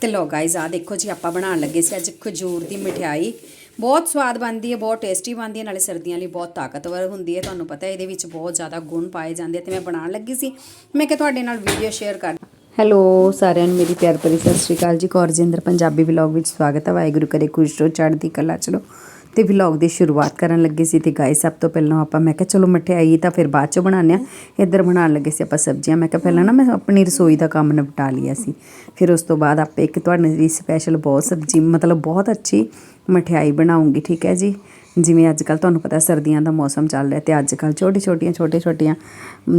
ਤੇ ਲੋ ਗਾਇਜ਼ ਆ ਦੇਖੋ ਜੀ, ਆਪਾਂ ਬਣਾਉਣ ਲੱਗੇ ਸੀ ਅੱਜ ਖਜੂਰ ਦੀ ਮਠਿਆਈ। ਬਹੁਤ ਸਵਾਦ ਬਣਦੀ ਹੈ, ਬਹੁਤ ਟੇਸਟੀ ਬਣਦੀ ਹੈ, ਨਾਲੇ ਸਰਦੀਆਂ ਲਈ ਬਹੁਤ ਤਾਕਤਵਰ ਹੁੰਦੀ ਹੈ। ਤੁਹਾਨੂੰ ਪਤਾ ਇਹਦੇ ਵਿੱਚ ਬਹੁਤ ਜ਼ਿਆਦਾ ਗੁਣ ਪਾਏ ਜਾਂਦੇ ਆ ਤੇ ਮੈਂ ਬਣਾਉਣ ਲੱਗੀ ਸੀ। ਮੈਂ ਕਿ ਤੁਹਾਡੇ ਨਾਲ ਵੀਡੀਓ ਸ਼ੇਅਰ ਕਰ ਹੈਲੋ ਸਾਰਿਆਂ ਨੂੰ ਮੇਰੀ ਪਿਆਰ ਭਰੀ ਸਤਿ ਸ਼੍ਰੀ ਅਕਾਲ ਜੀ। ਕੌਰਜਿੰਦਰ ਪੰਜਾਬੀ ਵਲੌਗ ਵਿੱਚ ਸਵਾਗਤ ਹੈ। ਵਾਹਿਗੁਰੂ ਕਰੇ, ਖੁਸ਼ ਰਹੋ, ਚੜ੍ਹਦੀ ਕਲਾ ਚਲੋ ਤੇ ਵਲੌਗ ਦੀ ਸ਼ੁਰੂਆਤ ਕਰਨ ਲੱਗੇ ਸੀ ਤੇ ਗਾਇਸ ਸਭ ਤੋਂ ਪਹਿਲਾਂ ਆਪਾਂ ਮੈਂ ਕਿਹਾ, ਚਲੋ ਮਠਿਆਈ ਤਾਂ ਫਿਰ ਬਾਅਦ ਚੋਂ ਬਣਾਉਂਦੇ ਆ ਇੱਧਰ ਬਣਾਉਣ ਲੱਗੇ ਸੀ ਆਪਾਂ ਸਬਜ਼ੀਆਂ। ਮੈਂ ਕਿਹਾ, ਪਹਿਲਾਂ ਨਾ ਮੈਂ ਆਪਣੀ ਰਸੋਈ ਦਾ ਕੰਮ ਨਿਪਟਾ ਲਿਆ ਸੀ। ਫਿਰ ਉਸ ਤੋਂ ਬਾਅਦ ਆਪੇ ਇੱਕ ਤੁਹਾਡੇ ਲਈ ਸਪੈਸ਼ਲ ਬਹੁਤ ਸਬਜ਼ੀ, ਮਤਲਬ ਬਹੁਤ ਅੱਛੀ ਮਠਿਆਈ ਬਣਾਉਂਗੀ, ਠੀਕ ਹੈ ਜੀ? ਜਿਵੇਂ ਅੱਜ ਕੱਲ ਤੁਹਾਨੂੰ ਪਤਾ ਸਰਦੀਆਂ ਦਾ ਮੌਸਮ ਚੱਲ ਰਿਹਾ ਤੇ ਅੱਜ ਕੱਲ ਛੋਟੀ ਛੋਟੀਆਂ ਛੋਟੇ ਛੋਟੀਆਂ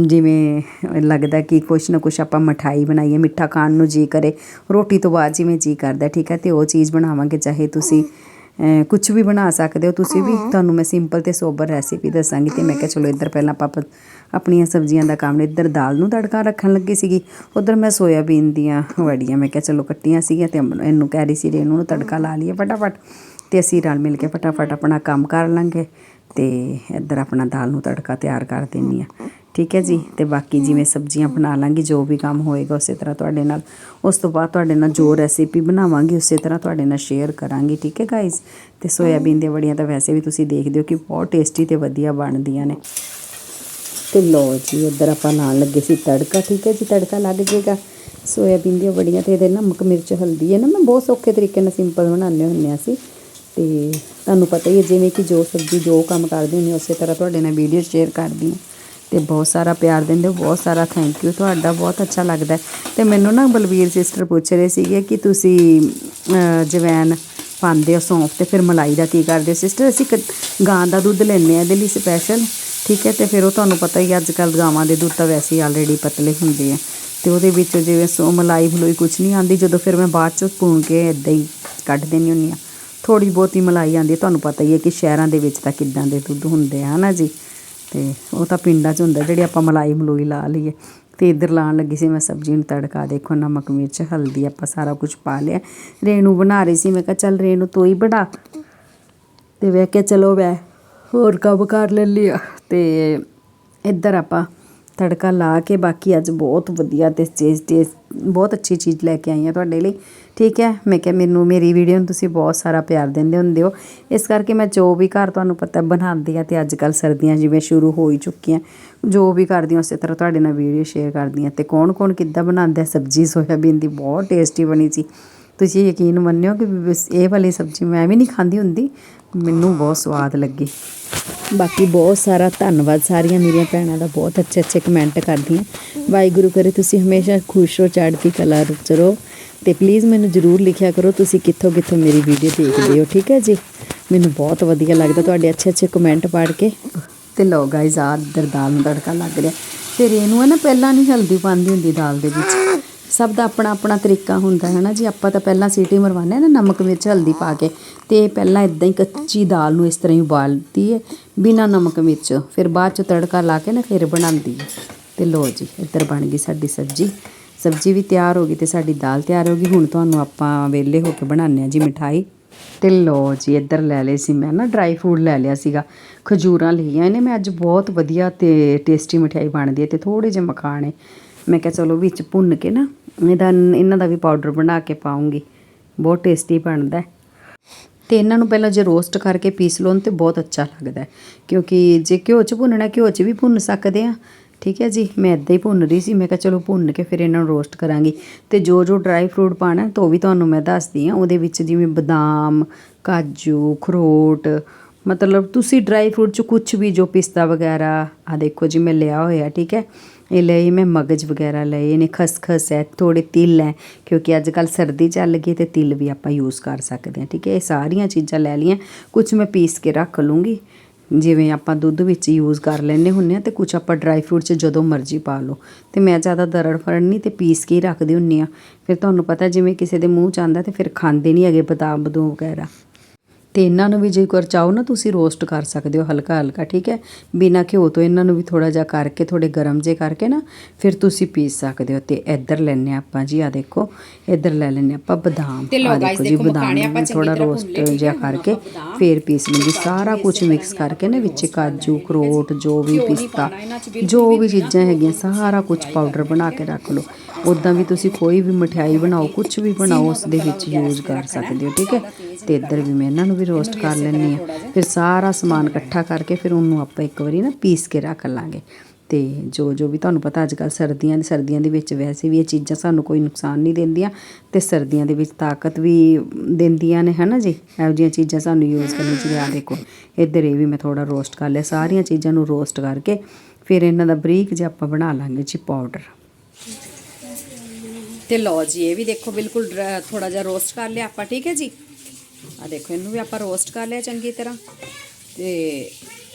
ਜਿਵੇਂ ਲੱਗਦਾ ਕਿ ਕੁਛ ਨਾ ਕੁਛ ਆਪਾਂ ਮਠਾਈ ਬਣਾਈਏ, ਮਿੱਠਾ ਖਾਣ ਨੂੰ ਜੀ ਕਰੇ, ਰੋਟੀ ਤੋਂ ਬਾਅਦ ਜਿਵੇਂ ਜੀ ਕਰਦਾ, ਠੀਕ ਹੈ? ਤੇ ਉਹ ਚੀਜ਼ ਬਣਾਵਾਂਗੇ, ਚਾਹੇ ਤੁਸੀਂ ਕੁਝ ਵੀ ਬਣਾ ਸਕਦੇ ਹੋ ਤੁਸੀਂ ਵੀ ਤੁਹਾਨੂੰ ਮੈਂ ਸਿੰਪਲ ਤੇ ਸੋਬਰ ਰੈਸਿਪੀ ਦੱਸਾਂਗੀ ਤੇ ਮੈਂ ਕਿਹਾ ਚਲੋ ਇੱਧਰ ਪਹਿਲਾਂ ਆਪਾਂ ਆਪਣੀਆਂ ਸਬਜ਼ੀਆਂ ਦਾ ਕੰਮ ਇੱਧਰ ਦਾਲ ਨੂੰ ਤੜਕਾ ਰੱਖਣ ਲੱਗੀ ਸੀਗੀ ਉਧਰ ਮੈਂ ਸੋਇਆਬੀਨ ਦੀਆਂ ਵੜੀਆਂ ਮੈਂ ਕਿਹਾ ਚਲੋ ਕੱਟੀਆਂ ਸੀਗੀਆਂ ਤੇ ਇਹਨੂੰ ਕਹਿ ਰਹੀ ਸੀ ਇਹਨੂੰ ਨੂੰ ਤੜਕਾ ਲਾ ਲਈਏ ਫਟਾਫਟ ਤੇ ਅਸੀਂ ਰਲ ਮਿਲ ਕੇ ਫਟਾਫਟ ਆਪਣਾ ਕੰਮ ਕਰ ਲਾਂਗੇ ਤੇ ਇੱਧਰ ਆਪਣਾ ਦਾਲ ਨੂੰ ਤੜਕਾ ਤਿਆਰ ਕਰ ਦਿੰਨੀ ਆ ਠੀਕ ਹੈ ਜੀ? ਤੇ ਬਾਕੀ ਜਿਵੇਂ ਸਬਜ਼ੀਆਂ ਬਣਾ ਲਾਂਗੀ ਜੋ ਵੀ ਕੰਮ ਹੋਏਗਾ ਉਸੇ ਤਰ੍ਹਾਂ ਤੁਹਾਡੇ ਨਾਲ। ਉਸ ਤੋਂ ਬਾਅਦ ਤੁਹਾਡੇ ਨਾਲ ਜੋ ਰੈਸਿਪੀ ਬਣਾਵਾਂਗੀ ਉਸੇ ਤਰ੍ਹਾਂ ਤੁਹਾਡੇ ਨਾਲ ਸ਼ੇਅਰ ਕਰਾਂਗੀ ਠੀਕ ਹੈ ਗਾਇਜ਼ ਤੇ ਸੋਇਆਬੀਨ ਦੀਆਂ ਵੜੀਆਂ ਤਾਂ ਵੈਸੇ ਵੀ ਤੁਸੀਂ ਦੇਖਦੇ ਹੋ ਕਿ ਬਹੁਤ ਟੇਸਟੀ ਤੇ ਵਧੀਆ ਬਣਦੀਆਂ ਨੇ। ਤੇ ਲੋ ਜੀ ਇੱਧਰ ਆਪਾਂ ਲਾਉਣ ਲੱਗੇ ਸੀ ਤੜਕਾ ਠੀਕ ਹੈ ਜੀ? ਤੜਕਾ ਲੱਗ ਜਾਏਗਾ ਸੋਇਆਬੀਨ ਦੀਆਂ ਵੜੀਆਂ ਤੇ ਇਹਦੇ ਨਮਕ ਮਿਰਚ ਹਲਦੀ ਹੈ ਨਾ ਮੈਂ ਬਹੁਤ ਸੌਖੇ ਤਰੀਕੇ ਨਾਲ ਸਿੰਪਲ ਬਣਾਉਂਦੇ ਹੁੰਦੇ ਆ ਸੀ ਤੇ ਤੁਹਾਨੂੰ ਪਤਾ ਹੀ ਹੈ ਜਿਵੇਂ ਕਿ ਜੋ ਸਬਜ਼ੀ ਜੋ ਕੰਮ ਕਰਦੇ ਹੁੰਦੇ ਉਸੇ ਤਰ੍ਹਾਂ ਤੁਹਾਡੇ ਨਾਲ ਵੀਡੀਓ ਸ਼ੇਅਰ ਕਰਦੀ ਹਾਂ। ਤੇ ਬਹੁਤ ਸਾਰਾ ਪਿਆਰ ਦਿੰਦੇ ਹੋ, ਬਹੁਤ ਸਾਰਾ ਥੈਂਕ ਯੂ ਤੁਹਾਡਾ ਬਹੁਤ ਅੱਛਾ ਲੱਗਦਾ ਤੇ ਮੈਨੂੰ ਨਾ ਬਲਵੀਰ ਸਿਸਟਰ ਪੁੱਛ ਰਹੇ ਸੀਗੇ ਕਿ ਤੁਸੀਂ ਜਵੈਨ ਪਾਉਂਦੇ ਹੋ ਸੌਂਫ ਤੇ ਫਿਰ ਮਲਾਈ ਦਾ ਕੀ ਕਰਦੇ ਸਿਸਟਰ ਅਸੀਂ ਗਾਂ ਦਾ ਦੁੱਧ ਲੈਂਦੇ ਆ ਇਹਦੇ ਲਈ ਸਪੈਸ਼ਲ ਠੀਕ ਹੈ? ਤੇ ਫਿਰ ਉਹ ਤੁਹਾਨੂੰ ਪਤਾ ਹੀ ਅੱਜ ਕੱਲ ਗਾਵਾਂ ਦੇ ਦੁੱਧ ਤਾਂ ਵੈਸੇ ਹੀ ਆਲਰੇਡੀ ਪਤਲੇ ਹੁੰਦੇ ਆ। ਤੇ ਉਹਦੇ ਵਿੱਚ ਜਿਵੇਂ ਸੋ ਮਲਾਈ ਮਲੋਈ ਕੁਝ ਨਹੀਂ ਆਂਦੀ ਜਦੋਂ ਫਿਰ ਮੈਂ ਬਾਅਦ ਚ ਭੂਨ ਕੇ ਇਦਾਂ ਹੀ ਕੱਢ ਦੇਣੀ ਹੁੰਨੀ ਆ ਥੋੜੀ ਬਹੁਤੀ ਮਲਾਈ ਆਂਦੀ ਤੁਹਾਨੂੰ ਪਤਾ ਹੀ ਹੈ ਕਿ ਸ਼ਹਿਰਾਂ ਦੇ ਵਿੱਚ ਤਾਂ ਕਿੱਦਾਂ ਦੇ ਦੁੱਧ ਹੁੰਦੇ ਆ, ਹਨਾ ਜੀ? ਤੇ ਉਹ ਤਾਂ ਪਿੰਡਾਂ 'ਚ ਹੁੰਦਾ, ਜਿਹੜੀ ਆਪਾਂ ਮਲਾਈ ਮਲੂਈ ਲਾ ਲਈਏ। ਤੇ ਇੱਧਰ ਲਾਣ ਲੱਗੀ ਸੀ ਮੈਂ ਸਬਜ਼ੀ ਨੂੰ ਤੜਕਾ, ਦੇਖੋ ਨਮਕ, ਮਿਰਚ, ਹਲਦੀ, ਆਪਾਂ ਸਾਰਾ ਕੁਝ ਪਾ ਲਿਆ। ਰੇਣੂ ਬਣਾ ਰਹੀ ਸੀ, ਮੈਂ ਕਿਹਾ ਚੱਲ ਰੇਣੂ ਤੂੰ ਹੀ ਬਣਾ। ਤੇ ਵੇ ਕੇ ਚਲੋ ਮੈਂ ਹੋਰ ਕੰਮ ਕਰ ਲੈ ਲਿਆ ਤੇ ਇੱਧਰ ਆਪਾਂ ਤੜਕਾ ਲਾ ਕੇ ਬਾਕੀ ਅੱਜ ਬਹੁਤ ਵਧੀਆ ਤੇ ਚੀਜ਼ ਟੇਸਟ ਬਹੁਤ ਅੱਛੀ ਚੀਜ਼ ਲੈ ਕੇ ਆਈ ਹਾਂ ਤੁਹਾਡੇ ਲਈ। ਠੀਕ ਹੈ? ਮੈਂ ਕਿਹਾ ਮੈਨੂੰ, ਮੇਰੀ ਵੀਡੀਓ ਨੂੰ ਤੁਸੀਂ ਬਹੁਤ ਸਾਰਾ ਪਿਆਰ ਦਿੰਦੇ ਹੁੰਦੇ ਹੋ। ਇਸ ਕਰਕੇ ਮੈਂ ਜੋ ਵੀ ਘਰ ਤੁਹਾਨੂੰ ਪਤਾ ਬਣਾਉਂਦੀ ਆ ਤੇ ਅੱਜ ਕੱਲ ਸਰਦੀਆਂ ਜਿਵੇਂ ਸ਼ੁਰੂ ਹੋ ਹੀ ਚੁੱਕੀਆਂ, ਜੋ ਵੀ ਕਰਦੀ ਹਾਂ ਉਸੇ ਤਰ੍ਹਾਂ ਤੁਹਾਡੇ ਨਾਲ ਵੀਡੀਓ ਸ਼ੇਅਰ ਕਰਦੀ ਹਾਂ। ਤੇ ਕੌਣ ਕੌਣ ਕਿੱਦਾਂ ਬਣਾਉਂਦਾ ਸਬਜ਼ੀ, ਸੋਇਆਬੀਨ ਦੀ ਬਹੁਤ ਟੇਸਟੀ ਬਣੀ ਸੀ। ਤੁਸੀਂ ਯਕੀਨ ਮੰਨਿਓ ਕਿ ਇਹ ਵਾਲੀ ਸਬਜ਼ੀ ਮੈਂ ਵੀ ਨਹੀਂ ਖਾਂਦੀ ਹੁੰਦੀ, ਮੈਨੂੰ ਬਹੁਤ ਸਵਾਦ ਲੱਗੀ। ਬਾਕੀ ਬਹੁਤ ਸਾਰਾ ਧੰਨਵਾਦ ਸਾਰੀਆਂ ਮੇਰੀਆਂ ਭੈਣਾਂ ਦਾ ਬਹੁਤ ਅੱਛੇ ਅੱਛੇ ਕਮੈਂਟ ਕਰਦੀਆਂ। ਵਾਹਿਗੁਰੂ ਕਰੇ ਤੁਸੀਂ ਹਮੇਸ਼ਾ ਖੁਸ਼ ਹੋ ਚੜ੍ਹਦੀ ਕਲਾ ਵਿੱਚ ਰਹੋ। ਤੇ ਪਲੀਜ਼ ਮੈਨੂੰ ਜਰੂਰ ਲਿਖਿਆ ਕਰੋ, ਤੁਸੀਂ ਕਿੱਥੋਂ ਕਿੱਥੋਂ ਮੇਰੀ ਵੀਡੀਓ ਦੇਖਦੇ ਹੋ, ਠੀਕ ਹੈ ਜੀ? ਮੈਨੂੰ ਬਹੁਤ ਵਧੀਆ ਲੱਗਦਾ ਤੁਹਾਡੇ ਅੱਛੇ ਅੱਛੇ ਕਮੈਂਟ ਪੜ੍ਹ ਕੇ। ਤੇ ਲੋ ਗਾਇਜ਼ ਆ ਦਾਲ ਨੂੰ ਤੜਕਾ ਲੱਗ ਰਿਹਾ। ਫਿਰ ਇਹਨੂੰ ਹੈ ਨਾ, ਪਹਿਲਾਂ ਨਹੀਂ ਹਲਦੀ ਪਾਉਂਦੀ ਹੁੰਦੀ ਦਾਲ ਦੇ ਵਿੱਚ। ਸਭ ਦਾ ਆਪਣਾ ਆਪਣਾ ਤਰੀਕਾ ਹੁੰਦਾ ਹੈ ਨਾ ਜੀ। ਆਪਾਂ ਤਾਂ ਪਹਿਲਾਂ ਸੀਟੀ ਮਰਵਾਉਂਦੇ ਹਾਂ ਨਾ, ਨਮਕ, ਮਿਰਚ, ਹਲਦੀ ਪਾ ਕੇ। ਤੇ ਪਹਿਲਾਂ ਇਦਾਂ ਹੀ ਕੱਚੀ ਦਾਲ ਨੂੰ ਇਸ ਤਰ੍ਹਾਂ ਹੀ ਉਬਾਲਦੀ ਹੈ ਬਿਨਾ ਨਮਕ, ਮਿਰਚ। ਫਿਰ ਬਾਅਦ ਚ ਤੜਕਾ ਲਾ ਕੇ ਨਾ ਫਿਰ ਬਣਾਉਂਦੀ ਹੈ ਤੇ ਲੋ ਜੀ, ਇੱਧਰ ਬਣ ਗਈ ਸਾਡੀ ਸਬਜ਼ੀ। ਸਬਜ਼ੀ ਵੀ ਤਿਆਰ ਹੋ ਗਈ ਤੇ ਸਾਡੀ ਦਾਲ ਤਿਆਰ ਹੋ ਗਈ। ਹੁਣ ਤੁਹਾਨੂੰ ਆਪਾਂ ਵੇਲੇ ਹੋ ਕੇ ਬਣਾਉਂਦੇ ਆ ਜੀ ਮਿਠਾਈ। ਤੇ ਲੋ ਜੀ, ਇੱਧਰ ਲੈ ਲਏ ਸੀ ਮੈਂ ਨਾ ਡਰਾਈ ਫਰੂਟ ਲੈ ਲਿਆ ਸੀਗਾ। ਖਜੂਰਾਂ ਲਈਆਂ ਇਹਨੇ ਮੈਂ ਅੱਜ ਬਹੁਤ ਵਧੀਆ ਤੇ ਟੇਸਟੀ ਮਠਾਈ ਬਣਦੀ ਹੈ ਤੇ ਥੋੜੇ ਜਿਹੇ ਮਖਾਣੇ। ਮੈਂ ਕਿਹਾ ਚਲੋ ਵਿੱਚ ਭੁੰਨ ਕੇ ਨਾ ਇਹਦਾ ਇਹਨਾਂ ਦਾ ਵੀ ਪਾਊਡਰ ਬਣਾ ਕੇ ਪਾਉਂਗੀ। ਬਹੁਤ ਟੇਸਟੀ ਬਣਦਾ ਤੇ ਇਹਨਾਂ ਨੂੰ ਪਹਿਲਾਂ ਜੇ ਰੋਸਟ ਕਰਕੇ ਪੀਸ ਲਓ ਤੇ ਬਹੁਤ ਅੱਛਾ ਲੱਗਦਾ ਕਿਉਂਕਿ ਜੇ ਘਿਓ 'ਚ ਭੁੰਨਣਾ, ਘਿਓ 'ਚ ਵੀ ਭੁੰਨ ਸਕਦੇ ਆ ਠੀਕ ਹੈ ਜੀ? ਮੈਂ ਇਦਾਂ ਹੀ ਭੁੰਨ ਰਹੀ ਸੀ। ਮੈਂ ਕਿਹਾ ਚਲੋ ਭੁੰਨ ਕੇ ਫਿਰ ਇਹਨਾਂ ਨੂੰ ਰੋਸਟ ਕਰਾਂਗੀ। ਤੇ ਜੋ ਜੋ ਡਰਾਈ ਫਰੂਟ ਪਾਣਾ ਤਾਂ ਉਹ ਵੀ ਤੁਹਾਨੂੰ ਮੈਂ ਦੱਸਦੀ ਆ ਉਹਦੇ ਵਿੱਚ ਜਿਵੇਂ ਬਦਾਮ, ਕਾਜੂ, ਖਰੋਟ, ਮਤਲਬ ਤੁਸੀਂ ਡਰਾਈ ਫਰੂਟ 'ਚ ਕੁਝ ਵੀ ਜੋ ਪਿਸਤਾ ਵਗੈਰਾ ਆ ਦੇਖੋ ਜੀ, ਮੈਂ ਲਿਆ ਹੋਇਆ, ਠੀਕ ਹੈ? ਇਹ ਲਏ ਮੈਂ ਮਗਜ ਵਗੈਰਾ ਲਏ ਨੇ ਖਸਖਸ ਹੈ ਥੋੜੇ ਤਿਲ ਹੈ ਕਿਉਂਕਿ ਅੱਜ ਕੱਲ ਸਰਦੀ ਚੱਲ ਗਈ ਤੇ ਤਿਲ ਵੀ ਆਪਾਂ ਯੂਜ਼ ਕਰ ਸਕਦੇ ਹਾਂ, ਠੀਕ ਹੈ? ਇਹ ਸਾਰੀਆਂ ਚੀਜ਼ਾਂ ਲੈ ਲਈਆਂ ਕੁਝ ਮੈਂ ਪੀਸ ਕੇ ਰੱਖ ਲੂੰਗੀ। ਜਿਵੇਂ ਆਪਾਂ ਦੁੱਧ ਵਿੱਚ ਯੂਜ਼ ਕਰ ਲੈਂਦੇ ਹੁੰਨੇ ਆ ਤੇ ਕੁਝ ਆਪਾਂ ਡਰਾਈ ਫਰੂਟ 'ਚ ਜਦੋਂ ਮਰਜ਼ੀ ਪਾ ਲਓ। ਤੇ ਮੈਂ ਜ਼ਿਆਦਾ ਦਰੜ ਫੜਨ ਨਹੀਂ ਤੇ ਪੀਸ ਕੇ ਹੀ ਰੱਖਦੀ ਹੁੰਨੀ ਆ ਫਿਰ ਤੁਹਾਨੂੰ ਪਤਾ ਜਿਵੇਂ ਕਿਸੇ ਦੇ ਮੂੰਹ 'ਚ ਆਂਦਾ ਤੇ ਫਿਰ ਖਾਂਦੇ ਨਹੀਂ ਹੈਗੇ ਬਦਾਮ ਬਦੂ ਵਗੈਰਾ। ਤੇ ਇਹਨਾਂ ਨੂੰ ਵੀ ਜੇ ਕਰ ਚਾਹੋ ਨਾ ਤੁਸੀਂ ਰੋਸਟ ਕਰ ਸਕਦੇ ਹੋ ਹਲਕਾ ਹਲਕਾ ਠੀਕ ਹੈ? ਬਿਨਾ ਘਿਓ ਤੋਂ ਇਹਨਾਂ ਨੂੰ ਵੀ ਥੋੜਾ ਜਿਹਾ ਕਰਕੇ ਥੋੜੇ ਗਰਮ ਜੇ ਕਰਕੇ ਨਾ ਫਿਰ ਤੁਸੀਂ ਪੀਸ ਸਕਦੇ ਹੋ। ਤੇ ਇੱਧਰ ਲੈਣੇ ਆਪਾਂ ਜੀ ਆ ਦੇਖੋ ਇੱਧਰ ਲੈ ਲੈਣੇ ਆਪਾਂ ਬਦਾਮ। ਆਹ guys, ਜੀ ਦੇਖੋ ਬਦਾਮ ਨੂੰ ਥੋੜਾ ਰੋਸਟ ਜਿਹਾ? ਕਰਕੇ ਫਿਰ ਪੀਸ ਲਵਾਂਗੇ ਸਾਰਾ ਕੁਝ ਮਿਕਸ ਕਰਕੇ ਨਾ ਵਿੱਚ ਕਾਜੂ ਅਖਰੋਟ ਜੋ? ਵੀ ਪਿਸਤਾ ਜੋ ਵੀ ਚੀਜ਼ਾਂ ਹੈਗੀਆਂ ਸਾਰਾ ਕੁਝ ਪਾਊਡਰ ਬਣਾ ਕੇ ਰੱਖ ਲਓ। ਉਦਾਂ ਵੀ ਤੁਸੀਂ ਕੋਈ ਵੀ ਮਠਿਆਈ ਬਣਾਓ ਕੁਝ ਵੀ ਬਣਾਓ ਉਸ ਦੇ ਵਿੱਚ ਯੂਜ਼ ਕਰ ਸਕਦੇ ਹੋ ਠੀਕ ਹੈ? ਤੇ ਇੱਧਰ ਵੀ ਮੈਂ ਇਹਨਾਂ ਨੂੰ ਵੀ ਰੋਸਟ ਕਰ ਲੈਣੀ ਆ ਫਿਰ ਸਾਰਾ ਸਮਾਨ ਇਕੱਠਾ ਕਰਕੇ ਫਿਰ ਉਹਨੂੰ ਆਪਾਂ ਇੱਕ ਵਾਰੀ ਨਾ ਪੀਸ ਕੇ ਰੱਖ ਲਾਂਗੇ। ਤੇ ਜੋ ਜੋ ਵੀ ਤੁਹਾਨੂੰ ਪਤਾ ਅੱਜ ਕੱਲ ਸਰਦੀਆਂ ਸਰਦੀਆਂ ਦੇ ਵਿੱਚ ਵੈਸੇ ਵੀ ਇਹ ਚੀਜ਼ਾਂ ਸਾਨੂੰ ਕੋਈ ਨੁਕਸਾਨ ਨਹੀਂ ਦਿੰਦੀਆਂ ਤੇ ਸਰਦੀਆਂ ਦੇ ਵਿੱਚ ਤਾਕਤ ਵੀ ਦਿੰਦੀਆਂ ਨੇ ਹਨਾ ਜੀ? ਇਹੋ ਜਿਹੀਆਂ ਚੀਜ਼ਾਂ ਸਾਨੂੰ ਯੂਜ਼ ਕਰਨੀ ਚਾਹੀਦੀ ਆ ਦੇਖੋ। ਇੱਧਰ ਇਹ ਵੀ ਮੈਂ ਥੋੜਾ ਰੋਸਟ ਕਰ ਲਿਆ। ਸਾਰੀਆਂ ਚੀਜ਼ਾਂ ਨੂੰ ਰੋਸਟ ਕਰਕੇ ਫਿਰ ਇਹਨਾਂ ਦਾ ਬਰੀਕ ਜਿਹਾ ਆਪਾਂ ਬਣਾ ਲਾਂਗੇ ਜੀ ਪਾਊਡਰ ਤੇ ਲਓ ਜੀ ਇਹ ਵੀ ਦੇਖੋ ਬਿਲਕੁਲ ਥੋੜਾ ਜਿਹਾ ਰੋਸਟ ਕਰ ਲਿਆ ਆਪਾਂ ਠੀਕ ਹੈ ਜੀ? ਆ ਦੇਖੋ, ਇਹਨੂੰ ਵੀ ਆਪਾਂ ਰੋਸਟ ਕਰ ਲਿਆ ਚੰਗੀ ਤਰ੍ਹਾਂ। ਤੇ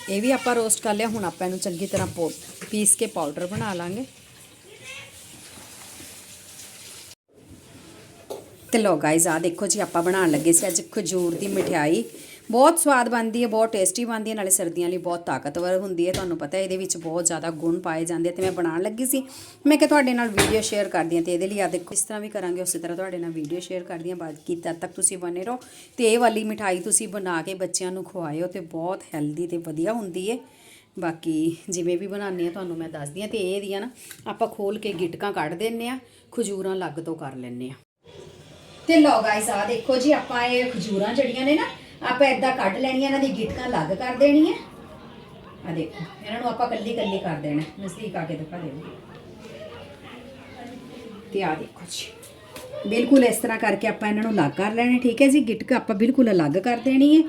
ਇਹ ਵੀ ਆਪਾਂ ਰੋਸਟ ਕਰ ਲਿਆ, ਹੁਣ ਆਪਾਂ ਇਹਨੂੰ ਚੰਗੀ ਤਰ੍ਹਾਂ ਪੋ- ਪੀਸ ਕੇ ਪਾਊਡਰ ਬਣਾ ਲਾਂਗੇ। ਤੇ ਲੋ ਗਾਇਜ਼ ਆ ਦੇਖੋ ਜੀ, ਆਪਾਂ ਬਣਾਉਣ ਲੱਗੇ ਸੀ ਅੱਜ ਖਜੂਰ ਦੀ ਮਠਿਆਈ। ਬਹੁਤ ਸਵਾਦ ਬਣਦੀ ਹੈ, ਬਹੁਤ ਟੇਸਟੀ ਬਣਦੀ ਹੈ, ਨਾਲੇ ਸਰਦੀਆਂ ਲਈ ਬਹੁਤ ਤਾਕਤਵਰ ਹੁੰਦੀ ਹੈ। ਤੁਹਾਨੂੰ ਪਤਾ ਹੈ, ਇਹਦੇ ਵਿੱਚ ਬਹੁਤ ਜ਼ਿਆਦਾ ਗੁਣ ਪਾਏ ਜਾਂਦੇ ਆ ਤੇ ਮੈਂ ਬਣਾਉਣ ਲੱਗੀ ਸੀ। ਮੈਂ ਕਿ ਤੁਹਾਡੇ ਨਾਲ ਵੀਡੀਓ ਸ਼ੇਅਰ ਕਰਦੀ ਹਾਂ ਤੇ ਇਹਦੇ ਲਈ ਆ ਦੇਖੋ, ਇਸ ਤਰ੍ਹਾਂ ਵੀ ਕਰਾਂਗੇ, ਉਸੇ ਤਰ੍ਹਾਂ ਤੁਹਾਡੇ ਨਾਲ ਵੀਡੀਓ ਸ਼ੇਅਰ ਕਰਦੀ ਹਾਂ, ਬਾਕੀ ਤਦ ਤੱਕ ਤੁਸੀਂ ਬਣੇ ਰਹੋ। ਤੇ ਇਹ ਵਾਲੀ ਮਿਠਾਈ ਤੁਸੀਂ ਬਣਾ ਕੇ ਬੱਚਿਆਂ ਨੂੰ ਖਵਾਇਓ ਤੇ ਬਹੁਤ ਹੈਲਦੀ ਤੇ ਵਧੀਆ ਹੁੰਦੀ ਹੈ। ਬਾਕੀ ਜਿਵੇਂ ਵੀ ਬਣਾਉਂਦੇ ਆ ਤੁਹਾਨੂੰ ਮੈਂ ਦੱਸਦੀ ਹਾਂ ਤੇ ਇਹ ਦੀਆਂ ਨਾ, ਆਪਾਂ ਖੋਲ ਕੇ ਗਿਟਕਾਂ ਕੱਢ ਦਿੰਨੇ ਆ ਖਜੂਰਾਂ ਲੱਗ ਤੋਂ ਕਰ ਲੈਂਦੇ ਆ ਤੇ ਲਓ ਗਾਇਸ ਆ ਦੇਖੋ ਜੀ, ਆਪਾਂ ਇਹ ਖਜੂਰਾਂ ਜਿਹੜੀਆਂ ਨੇ ਨਾ ਆਪਾਂ ਇਦਾਂ ਕੱਢ ਲੈਣੀਆਂ ਇਹਨਾਂ ਦੀ ਗਿਟਕਾਂ ਲੱਗ ਕਰ ਦੇਣੀ ਹੈ ਆ ਦੇਖੋ, ਇਹਨਾਂ ਨੂੰ ਆਪਾਂ ਕੱਲੀ ਕੱਲੀ ਕਰ ਦੇਣਾ ਨਜ਼ਦੀਕ ਆ ਕੇ ਦਿਖਾ ਦੇਵਾਂ ਤੇ ਆ ਦੇਖੋ ਜੀ, ਬਿਲਕੁਲ ਇਸ ਤਰ੍ਹਾਂ ਕਰਕੇ ਆਪਾਂ ਇਹਨਾਂ ਨੂੰ ਅਲੱਗ ਕਰ ਲੈਣੇ, ਠੀਕ ਹੈ ਜੀ? ਗਿਟਕ ਆਪਾਂ ਬਿਲਕੁਲ ਅਲੱਗ ਕਰ ਦੇਣੀ ਹੈ।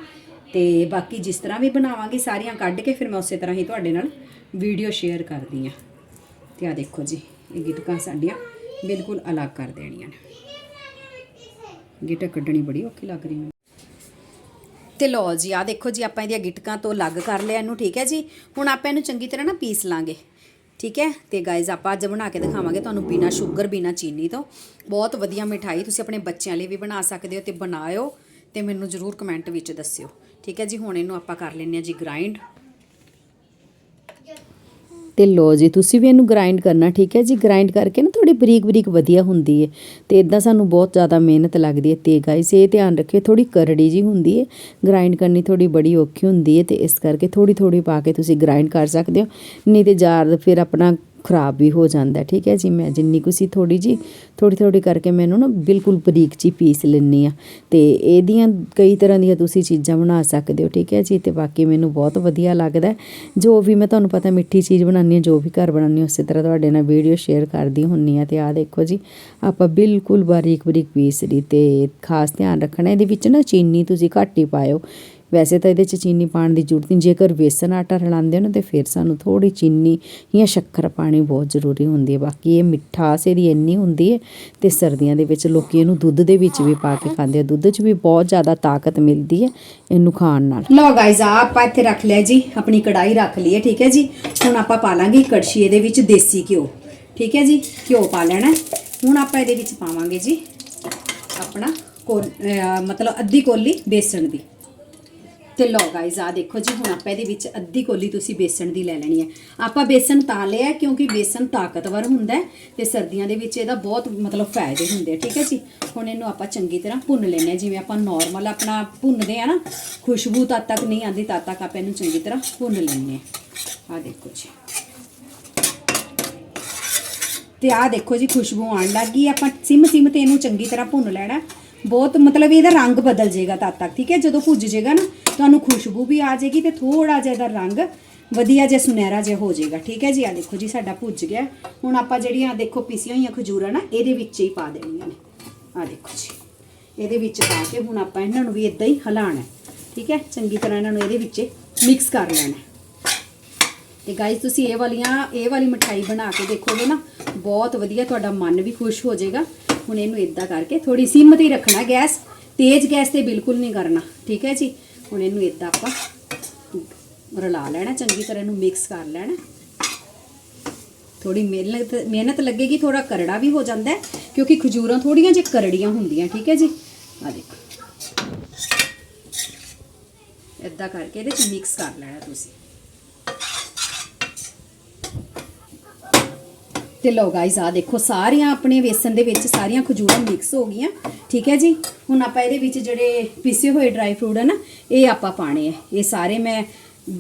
ਤੇ ਬਾਕੀ ਜਿਸ ਤਰ੍ਹਾਂ ਵੀ ਬਣਾਵਾਂਗੇ, ਸਾਰੀਆਂ ਕੱਢ ਕੇ ਫਿਰ ਮੈਂ ਉਸੇ ਤਰ੍ਹਾਂ ਹੀ ਤੁਹਾਡੇ ਨਾਲ ਵੀਡੀਓ ਸ਼ੇਅਰ ਕਰਦੀ ਆ ਤੇ ਆ ਦੇਖੋ ਜੀ, ਇਹ ਗਿਟਕਾਂ ਸਾਡੀਆਂ ਬਿਲਕੁਲ ਅਲੱਗ ਕਰ ਦੇਣੀਆਂ ਨੇ। ਗਿਟਕ ਕੱਢਣੀ ਬੜੀ ਔਖੀ ਲੱਗ ਰਹੀ ਹੈ। ਤੇ ਲਓ ਜੀ ਆ ਦੇਖੋ ਜੀ, ਆਪਾਂ ਇਹਦੀਆਂ ਗਿਟਕਾਂ ਤੋਂ ਅਲੱਗ ਕਰ ਲਿਆ ਇਹਨੂੰ, ਠੀਕ ਹੈ ਜੀ? ਹੁਣ ਆਪਾਂ ਇਹਨੂੰ ਚੰਗੀ ਤਰ੍ਹਾਂ ਨਾ ਪੀਸ ਲਾਂਗੇ, ਠੀਕ ਹੈ? ਤੇ ਗਾਇਜ਼ ਆਪਾਂ ਅੱਜ ਬਣਾ ਕੇ ਦਿਖਾਵਾਂਗੇ ਤੁਹਾਨੂੰ ਬਿਨਾ ਸ਼ੂਗਰ, ਬਿਨਾ ਚੀਨੀ ਤੋਂ। ਬਹੁਤ ਵਧੀਆ ਮਿਠਾਈ ਤੁਸੀਂ ਆਪਣੇ ਬੱਚਿਆਂ ਲਈ ਵੀ ਬਣਾ ਸਕਦੇ ਹੋ ਤੇ ਬਣਾਇਓ ਤੇ ਮੈਨੂੰ ਜਰੂਰ ਕਮੈਂਟ ਵਿੱਚ ਦੱਸਿਓ, ਠੀਕ ਹੈ ਜੀ? ਹੁਣ ਇਹਨੂੰ ਆਪਾਂ ਕਰ ਲੈਂਦੇ ਹਾਂ ਜੀ ਗ੍ਰਾਈਂਡ ਤੇ ਲੋ ਜੀ, ਤੁਸੀਂ ਵੀ ਇਹਨੂੰ ਗ੍ਰਾਈਂਡ ਕਰਨਾ, ਠੀਕ ਹੈ ਜੀ? ਗ੍ਰਾਈਂਡ ਕਰਕੇ ਨਾ ਥੋੜੀ ਬਰੀਕ ਬਰੀਕ ਵਧੀਆ ਹੁੰਦੀ ਹੈ ਤੇ ਇਦਾਂ ਸਾਨੂੰ ਬਹੁਤ ਜ਼ਿਆਦਾ ਮਿਹਨਤ ਲੱਗਦੀ ਹੈ ਤੇ ਗਾਇਸ ਇਹ ਧਿਆਨ ਰੱਖਿਓ ਥੋੜੀ ਕਰੜੀ ਜੀ ਹੁੰਦੀ ਹੈ ਗ੍ਰਾਈਂਡ ਕਰਨੀ ਥੋੜੀ ਬੜੀ ਔਖੀ ਹੁੰਦੀ ਹੈ ਤੇ ਇਸ ਕਰਕੇ ਥੋੜੀ ਥੋੜੀ ਪਾ ਕੇ ਤੁਸੀਂ ਗ੍ਰਾਈਂਡ ਕਰ ਸਕਦੇ ਹੋ। ਨਹੀਂ ਤੇ ਜਾਰ ਫਿਰ ਆਪਣਾ ਖਰਾਬ ਵੀ ਹੋ ਜਾਂਦਾ, ਠੀਕ ਹੈ ਜੀ? ਮੈਂ ਜਿੰਨੀ ਕੁ ਸੀ ਥੋੜੀ ਜੀ ਥੋੜੀ ਥੋੜੀ ਕਰਕੇ ਮੈਨੂੰ ਨਾ ਬਿਲਕੁਲ ਬਰੀਕ ਜੀ ਪੀਸ ਲੈਣੀ ਆ ਤੇ ਇਹਦੀਆਂ ਕਈ ਤਰ੍ਹਾਂ ਦੀਆਂ ਤੁਸੀਂ ਚੀਜ਼ਾਂ ਬਣਾ ਸਕਦੇ ਹੋ, ਠੀਕ ਹੈ ਜੀ? ਤੇ ਬਾਕੀ ਮੈਨੂੰ ਬਹੁਤ ਵਧੀਆ ਲੱਗਦਾ ਜੋ ਵੀ ਮੈਂ ਤੁਹਾਨੂੰ ਪਤਾ ਮਿੱਠੀ ਚੀਜ਼ ਬਣਾਉਣੀ ਹੈ, ਜੋ ਵੀ ਘਰ ਬਣਾਉਣੀ ਉਸੇ ਤਰ੍ਹਾਂ ਤੁਹਾਡੇ ਨਾਲ ਵੀਡੀਓ ਸ਼ੇਅਰ ਕਰਦੀ ਹੁੰਨੀ ਆ ਤੇ ਆਹ ਦੇਖੋ ਜੀ, ਆਪਾਂ ਬਿਲਕੁਲ ਬਾਰੀਕ ਬਰੀਕ ਪੀਸ ਲਈ ਤੇ ਖਾਸ ਧਿਆਨ ਰੱਖਣਾ, ਇਹਦੇ ਵਿੱਚ ਨਾ ਚੀਨੀ ਤੁਸੀਂ ਘੱਟ ਹੀ ਪਾਇਓ। ਵੈਸੇ ਤਾਂ ਇਹਦੇ 'ਚ ਚੀਨੀ ਪਾਉਣ ਦੀ ਜ਼ਰੂਰਤ ਨਹੀਂ। ਜੇਕਰ ਵੇਸਣ ਆਟਾ ਰਲਾਉਂਦੇ ਹੋ ਨਾ, ਤੇ ਫਿਰ ਸਾਨੂੰ ਥੋੜੀ ਚੀਨੀ ਜਾਂ ਸ਼ੱਕਰ ਪਾਣੀ ਬਹੁਤ ਜ਼ਰੂਰੀ ਹੁੰਦੀ ਹੈ। ਬਾਕੀ ਇਹ ਮਿਠਾਸ ਇਹਦੀ ਇੰਨੀ ਹੁੰਦੀ ਹੈ ਤੇ ਸਰਦੀਆਂ ਦੇ ਵਿੱਚ ਲੋਕੀ ਇਹਨੂੰ ਦੁੱਧ ਦੇ ਵਿੱਚ ਵੀ ਪਾ ਕੇ ਖਾਂਦੇ ਆ। ਦੁੱਧ 'ਚ ਵੀ ਬਹੁਤ ਜ਼ਿਆਦਾ ਤਾਕਤ ਮਿਲਦੀ ਹੈ ਇਹਨੂੰ ਖਾਣ ਨਾਲ। ਲਓ ਗਾਇਜ਼ ਆ ਆਪਾਂ ਇੱਥੇ ਰੱਖ ਲਿਆ ਜੀ, ਆਪਣੀ ਕੜਾਈ ਰੱਖ ਲਈ ਹੈ, ਠੀਕ ਹੈ ਜੀ? ਹੁਣ ਆਪਾਂ ਪਾ ਲਾਂਗੇ ਕੜਛੀ ਇਹਦੇ ਵਿੱਚ ਦੇਸੀ ਘਿਓ, ਠੀਕ ਹੈ ਜੀ? ਘਿਓ ਪਾ ਲੈਣਾ ਹੁਣ ਆਪਾਂ ਇਹਦੇ ਵਿੱਚ ਪਾਵਾਂਗੇ ਜੀ ਆਪਣਾ ਕੋ ਮਤਲਬ ਅੱਧੀ ਕੋਲੀ ਬੇਸਣ ਦੀ। ਤੇ ਲਓ ਗਾਇਜ਼ ਆ ਦੇਖੋ ਜੀ, ਹੁਣ ਆਪਾਂ ਇਹਦੇ ਵਿੱਚ ਅੱਧੀ ਕੋਲੀ ਤੁਸੀਂ ਬੇਸਣ ਦੀ ਲੈ ਲੈਣੀ ਹੈ। ਆਪਾਂ ਬੇਸਣ ਤਾਂ ਲਿਆ ਕਿਉਂਕਿ ਬੇਸਣ ਤਾਕਤਵਰ ਹੁੰਦਾ ਹੈ ਤੇ ਸਰਦੀਆਂ ਦੇ ਵਿੱਚ ਇਹਦਾ ਬਹੁਤ ਮਤਲਬ ਫਾਇਦੇ ਹੁੰਦੇ ਆ, ਠੀਕ ਹੈ ਜੀ? ਹੁਣ ਇਹਨੂੰ ਆਪਾਂ ਚੰਗੀ ਤਰ੍ਹਾਂ ਭੁੰਨ ਲੈਣੇ ਆ ਜਿਵੇਂ ਆਪਾਂ ਨਾਰਮਲ ਆਪਣਾ ਭੁੰਨਦੇ ਆ ਨਾ, ਖੁਸ਼ਬੂ ਤਦ ਤੱਕ ਨਹੀਂ ਆਉਂਦੀ, ਤਦ ਤੱਕ ਆਪਾਂ ਇਹਨੂੰ ਚੰਗੀ ਤਰ੍ਹਾਂ ਭੁੰਨ ਲੈਣੇ ਆ ਆ ਦੇਖੋ ਜੀ। ਤੇ ਆਹ ਦੇਖੋ ਜੀ, ਖੁਸ਼ਬੂ ਆਉਣ ਲੱਗ ਗਈ, ਆਪਾਂ ਸਿਮ ਸਿਮ ਤੇ ਇਹਨੂੰ ਚੰਗੀ ਤਰ੍ਹਾਂ ਭੁੰਨ ਲੈਣਾ ਬਹੁਤ ਮਤਲਬ ਇਹਦਾ ਰੰਗ ਬਦਲ ਜਾਏਗਾ ਤਦ ਤੱਕ, ਠੀਕ ਹੈ? ਜਦੋਂ ਭੁੱਜ ਜਾਏਗਾ ਨਾ ਤੁਹਾਨੂੰ ਖੁਸ਼ਬੂ ਵੀ ਆ ਜਾਏਗੀ ਤੇ ਥੋੜਾ ਜਿਹਾ ਇਹਦਾ ਰੰਗ ਵਧੀਆ ਜਿਹਾ ਸੁਨਹਿਰਾ ਜਿਹਾ ਹੋ ਜਾਏਗਾ। ਠੀਕ ਹੈ ਜੀ? ਆ ਦੇਖੋ ਜੀ, ਸਾਡਾ ਭੁੱਜ ਗਿਆ। ਹੁਣ ਆਪਾਂ ਜਿਹੜੀਆਂ ਦੇਖੋ ਪੀਸੀਆਂ ਹੋਈਆਂ ਖਜੂਰਾਂ ਨਾ, ਇਹਦੇ ਵਿੱਚ ਹੀ ਪਾ ਦੇਣੀਆਂ ਨੇ। ਆ ਦੇਖੋ ਜੀ, ਇਹਦੇ ਵਿੱਚ ਪਾ ਕੇ ਹੁਣ ਆਪਾਂ ਇਹਨਾਂ ਨੂੰ ਵੀ ਇਦਾਂ ਹੀ ਹਿਲਾਉਣਾ ਠੀਕ ਹੈ? ਚੰਗੀ ਤਰ੍ਹਾਂ ਇਹਨਾਂ ਨੂੰ ਇਹਦੇ ਵਿੱਚ ਮਿਕਸ ਕਰ ਲੈਣਾ ਹੈ। ਤੇ ਗਾਇਸ ਤੁਸੀਂ ਇਹ ਵਾਲੀਆਂ, ਇਹ ਵਾਲੀ ਮਠਾਈ ਬਣਾ ਕੇ ਦੇਖੋਗੇ ਨਾ, ਬਹੁਤ ਵਧੀਆ ਤੁਹਾਡਾ ਮਨ ਵੀ ਖੁਸ਼ ਹੋ ਜਾਏਗਾ। ਹੁਣ ਇਹਨੂੰ ਇਦਾਂ ਕਰਕੇ ਥੋੜੀ ਸੀਮਤ ਹੀ ਰੱਖਣਾ ਗੈਸ, ਤੇਜ਼ ਗੈਸ ਤੇ ਬਿਲਕੁਲ ਨਹੀਂ ਕਰਨਾ। ਠੀਕ ਹੈ ਜੀ? ਹੁਣ ਇਹਨੂੰ ਇਦਾਂ ਆਪਾਂ ਰਲਾ ਲੈਣਾ, ਚੰਗੀ ਤਰ੍ਹਾਂ ਇਹਨੂੰ ਮਿਕਸ ਕਰ ਲੈਣਾ। ਥੋੜੀ ਮਿਹਨਤ ਮਿਹਨਤ ਲੱਗੇਗੀ ਥੋੜਾ ਕਰੜਾ ਵੀ ਹੋ ਜਾਂਦਾ ਹੈ, ਕਿਉਂਕਿ ਖਜੂਰਾਂ ਥੋੜੀਆਂ ਜਿਹਾ ਕਰੜੀਆਂ ਹੁੰਦੀਆਂ, ਠੀਕ ਹੈ ਜੀ? ਆ ਦੇਖੋ। ਇਦਾਂ ਕਰਕੇ ਇਹਦੇ ਚ ਮਿਕਸ ਕਰ ਲੈਣਾ ਤੁਸੀਂ। ਤੇ ਲਓ ਗਾਇਸ ਆ ਦੇਖੋ, ਸਾਰੀਆਂ ਆਪਣੇ ਵੇਸਣ ਦੇ ਵਿੱਚ ਸਾਰੀਆਂ ਖਜੂਰਾਂ ਮਿਕਸ ਹੋ ਗਈਆਂ। ਠੀਕ ਹੈ ਜੀ? ਹੁਣ ਆਪਾਂ ਇਹਦੇ ਵਿੱਚ ਜਿਹੜੇ ਪੀਸੇ ਹੋਏ ਡਰਾਈ ਫਰੂਟ ਹੈ ਨਾ, ਇਹ ਆਪਾਂ ਪਾਣੇ ਆ। ਇਹ ਸਾਰੇ ਮੈਂ,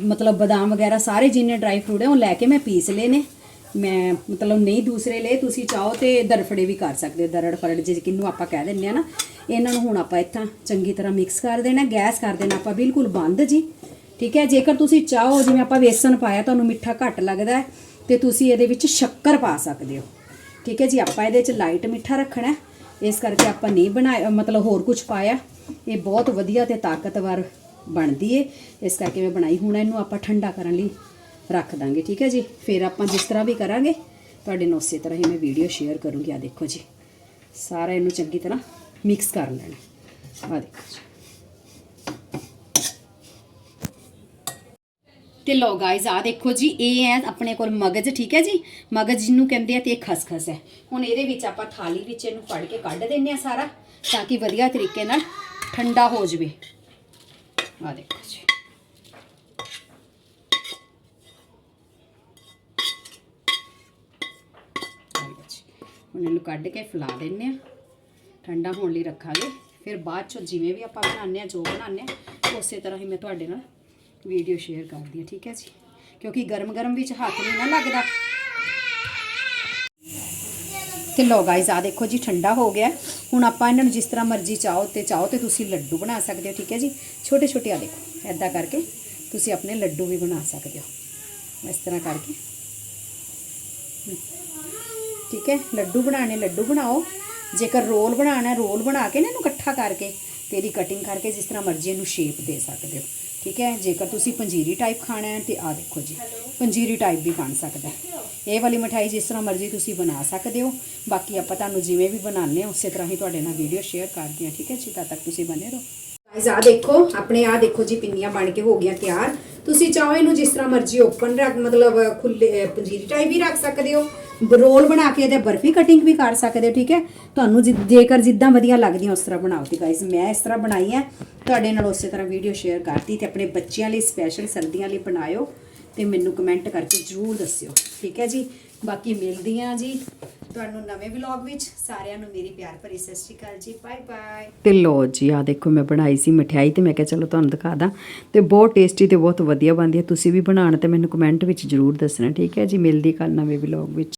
ਮਤਲਬ ਬਦਾਮ ਵਗੈਰਾ ਸਾਰੇ ਜਿੰਨੇ ਡਰਾਈ ਫਰੂਟ ਹੈ ਉਹ ਲੈ ਕੇ ਮੈਂ ਪੀਸ ਲਏ ਨੇ। ਮੈਂ, ਮਤਲਬ ਨਹੀਂ ਦੂਸਰੇ ਲਏ, ਤੁਸੀਂ ਚਾਹੋ ਤੇ ਦਰਫੜੇ ਵੀ ਕਰ ਸਕਦੇ ਹੋ, ਦਰੜ ਫਰੜ ਜੇ ਕਿਨੂੰ ਆਪਾਂ ਕਹਿ ਦਿੰਦੇ ਆ ਨਾ। ਇਹਨਾਂ ਨੂੰ ਹੁਣ ਆਪਾਂ ਇੱਥਾਂ ਚੰਗੀ ਤਰ੍ਹਾਂ ਮਿਕਸ ਕਰ ਦੇਣਾ, ਗੈਸ ਕਰ ਦੇਣਾ ਆਪਾਂ, ਬਿਲਕੁਲ ਬੰਦ ਜੀ। ਠੀਕ ਹੈ? ਜੇਕਰ ਤੁਸੀਂ ਚਾਹੋ, ਜਿਵੇਂ ਆਪਾਂ ਵੇਸਣ ਪਾਇਆ, ਤੁਹਾਨੂੰ ਮਿੱਠਾ ਘੱਟ ਲੱਗਦਾ ਹੈ ਤੇ ਤੁਸੀਂ ਇਹਦੇ ਵਿੱਚ ਸ਼ੱਕਰ ਪਾ ਸਕਦੇ ਹੋ। ਠੀਕ ਹੈ ਜੀ, ਆਪਾਂ ਇਹਦੇ ਵਿੱਚ ਲਾਈਟ ਮਿੱਠਾ ਰੱਖਣਾ ਇਸ ਕਰਕੇ ਆਪਾਂ ਨਹੀਂ ਬਣਾਇਆ ਮਤਲਬ ਹੋਰ ਕੁਝ ਪਾਇਆ। ਇਹ ਬਹੁਤ ਵਧੀਆ ਤੇ ਤਾਕਤਵਰ ਬਣਦੀ ਏ। ਇਸ ਕਰਕੇ ਮੈਂ ਬਣਾਈ, ਹੁਣ ਇਹਨੂੰ ਆਪਾਂ ਠੰਡਾ ਕਰਨ ਲਈ ਰੱਖ ਦਾਂਗੇ, ਠੀਕ ਹੈ ਜੀ। ਫਿਰ ਆਪਾਂ ਜਿਸ ਤਰ੍ਹਾਂ ਵੀ ਕਰਾਂਗੇ, ਤੁਹਾਡੇ ਨਾਲ ਉਸੇ ਤਰ੍ਹਾਂ ਹੀ ਮੈਂ ਵੀਡੀਓ ਸ਼ੇਅਰ ਕਰੂੰਗੀ। ਆ ਦੇਖੋ ਜੀ, ਸਾਰਾ ਇਹਨੂੰ ਚੰਗੀ ਤਰ੍ਹਾਂ ਮਿਕਸ ਕਰ ਲੈਣਾ। ਆ ਦੇਖੋ ਜੀ। ਤੇ ਲੋ ਗਾਇਜ਼ ਆ ਦੇਖੋ ਜੀ, ਇਹ ਹੈ ਆਪਣੇ ਕੋਲ ਮਗਜ਼, ਠੀਕ ਹੈ ਜੀ? ਮਗਜ਼ ਜਿਹਨੂੰ ਕਹਿੰਦੇ ਆ ਤੇ ਇਹ ਖਸਖਸ ਹੈ ਹੁਣ ਇਹਦੇ ਵਿੱਚ ਆਪਾਂ ਥਾਲੀ ਵਿੱਚ ਇਹਨੂੰ ਫੜ ਕੇ ਕੱਢ ਦਿੰਨੇ ਆ ਸਾਰਾ, ਤਾਂ ਕਿ ਵਧੀਆ ਤਰੀਕੇ ਨਾਲ ਠੰਡਾ ਹੋ ਜਵੇ। ਆ ਦੇਖੋ ਜੀ। ਆ ਜੀ। ਹੁਣ ਇਹਨੂੰ ਕੱਢ ਕੇ ਫਲਾ ਦਿੰਨੇ ਆ। ਠੰਡਾ ਹੋਣ ਲਈ ਰੱਖਾਂਗੇ। ਫਿਰ ਬਾਅਦ ਚੋਂ ਜਿਵੇਂ ਵੀ ਆਪਾਂ ਬਣਾਉਂਦੇ ਆ, ਜੋ ਬਣਾਉਂਦੇ ਆ, ਉਸੇ ਤਰ੍ਹਾਂ ਹੀ ਮੈਂ ਤੁਹਾਡੇ ਨਾਲ ਵੀਡੀਓ ਸ਼ੇਅਰ ਕਰਦੀ ਹਾਂ ਠੀਕ ਹੈ ਜੀ? ਕਿਉਂਕਿ ਗਰਮ ਗਰਮ ਵਿੱਚ ਹੱਥ ਨਹੀਂ ਨਾ ਲੱਗਦਾ। ਤੇ ਲੋ ਗਾਇਜ਼ ਆ ਦੇਖੋ ਜੀ, ਠੰਡਾ ਹੋ ਗਿਆ। ਹੁਣ ਆਪਾਂ ਇਹਨਾਂ ਨੂੰ ਜਿਸ ਤਰ੍ਹਾਂ ਮਰਜ਼ੀ ਚਾਹੋ ਤੇ ਚਾਹੋ ਤੇ ਤੁਸੀਂ ਲੱਡੂ ਬਣਾ ਸਕਦੇ ਹੋ, ਠੀਕ ਹੈ ਜੀ? ਛੋਟੇ ਛੋਟੇ ਆ ਦੇਖੋ ਐਦਾਂ ਕਰਕੇ ਤੁਸੀਂ ਆਪਣੇ ਲੱਡੂ ਵੀ ਬਣਾ ਸਕਦੇ ਹੋ। ਇਸ ਤਰ੍ਹਾਂ ਕਰਕੇ। ਠੀਕ ਹੈ, ਲੱਡੂ ਬਣਾਣੇ ਲੱਡੂ ਬਣਾਓ। ਜੇਕਰ ਰੋਲ ਬਣਾਉਣਾ, ਰੋਲ ਬਣਾ ਕੇ ਨਾ ਇਹਨੂੰ ਇਕੱਠਾ ਕਰਕੇ ਤੇ ਇਹਦੀ ਕਟਿੰਗ ਕਰਕੇ ਜਿਸ ਤਰ੍ਹਾਂ ਮਰਜ਼ੀ ਇਹਨੂੰ ਸ਼ੇਪ ਦੇ ਸਕਦੇ ਹੋ। ਠੀਕ ਹੈ? ਜੇਕਰ ਤੁਸੀਂ ਪੰਜੀਰੀ ਟਾਈਪ ਖਾਣਾ ਹੈ ਤੇ ਆ ਦੇਖੋ ਜੀ। ਪੰਜੀਰੀ ਟਾਈਪ ਵੀ ਬਣ ਸਕਦਾ ਹੈ। ਇਹ ਵਾਲੀ ਮਠਾਈ ਜਿਸ ਤਰ੍ਹਾਂ ਮਰਜ਼ੀ ਤੁਸੀਂ ਬਣਾ ਸਕਦੇ ਹੋ। ਬਾਕੀ ਆਪਾਂ ਤੁਹਾਨੂੰ ਜਿਵੇਂ ਵੀ ਬਣਾਉਂਦੇ ਹਾਂ ਉਸੇ ਤਰ੍ਹਾਂ ਹੀ ਤੁਹਾਡੇ ਨਾਲ ਵੀਡੀਓ ਸ਼ੇਅਰ ਕਰਦੇ ਹਾਂ ਠੀਕ ਹੈ ਜੀ? ਤਦ ਤੱਕ ਤੁਸੀਂ ਬਨੇ ਰਹੋ। ਗਾਇਜ਼ ਆ ਦੇਖੋ ਆਪਣੇ ਆ ਦੇਖੋ ਜੀ ਪਿੰਨੀਆਂ ਬਣ ਕੇ ਹੋ ਗਈਆਂ ਤਿਆਰ। ਤੁਸੀਂ ਚਾਹੋ ਇਹਨੂੰ ਜਿਸ ਤਰ੍ਹਾਂ ਮਰਜ਼ੀ ਓਪਨ ਰੱਖ ਮਤਲਬ ਖੁੱਲੇ ਪੰਜੀਰੀ ਟਾਈਪ ਵੀ ਰੱਖ ਸਕਦੇ ਹੋ। ਰੋਲ ਬਣਾ ਕੇ ਇਹਦੇ ਬਰਫੀ ਕਟਿੰਗ ਵੀ ਕਰ ਸਕਦੇ ਹੋ, ਠੀਕ ਹੈ? ਤੁਹਾਨੂੰ ਜਿ- ਜੇਕਰ ਜਿੱਦਾਂ ਵਧੀਆ ਲੱਗਦੀਆਂ, ਉਸ ਤਰ੍ਹਾਂ ਬਣਾਓ ਤੇ ਗਾਇਜ਼ ਮੈਂ ਇਸ ਤਰ੍ਹਾਂ ਬਣਾਈ ਹੈ। ਤੁਹਾਡੇ ਨਾਲ ਉਸੇ ਤਰ੍ਹਾਂ ਵੀਡੀਓ ਸ਼ੇਅਰ ਕਰਤੀ ਤੇ ਆਪਣੇ ਬੱਚਿਆਂ ਲਈ ਸਪੈਸ਼ਲ ਸਰਦੀਆਂ ਲਈ ਬਣਾਇਓ ਤੇ ਮੈਨੂੰ ਕਮੈਂਟ ਕਰਕੇ ਜ਼ਰੂਰ ਦੱਸਿਓ, ਠੀਕ ਹੈ ਜੀ? ਬਾਕੀ ਮਿਲਦੀ ਹਾਂ ਜੀ ਤੁਹਾਨੂੰ ਨਵੇਂ ਵਲੌਗ ਵਿੱਚ। ਸਾਰਿਆਂ ਨੂੰ ਮੇਰੀ ਪਿਆਰ ਭਰੀ ਸਤਿ ਸ਼੍ਰੀ ਅਕਾਲ ਜੀ। ਬਾਏ ਬਾਏ ਤੇ ਲੋ ਜੀ ਆ ਦੇਖੋ, ਮੈਂ ਬਣਾਈ ਸੀ ਮਠਿਆਈ ਤੇ ਮੈਂ ਕਿਹਾ ਚਲੋ ਤੁਹਾਨੂੰ ਦਿਖਾ ਦਾਂ। ਤੇ ਬਹੁਤ ਟੇਸਟੀ ਤੇ ਬਹੁਤ ਵਧੀਆ ਬਣਦੀ ਹੈ। ਤੁਸੀਂ ਵੀ ਬਣਾਉਣ ਤੇ ਮੈਨੂੰ ਕਮੈਂਟ ਵਿੱਚ ਜ਼ਰੂਰ ਦੱਸਣਾ, ਠੀਕ ਹੈ ਜੀ? ਮਿਲਦੀ ਕੱਲ ਨਵੇਂ ਵਲੌਗ ਵਿੱਚ।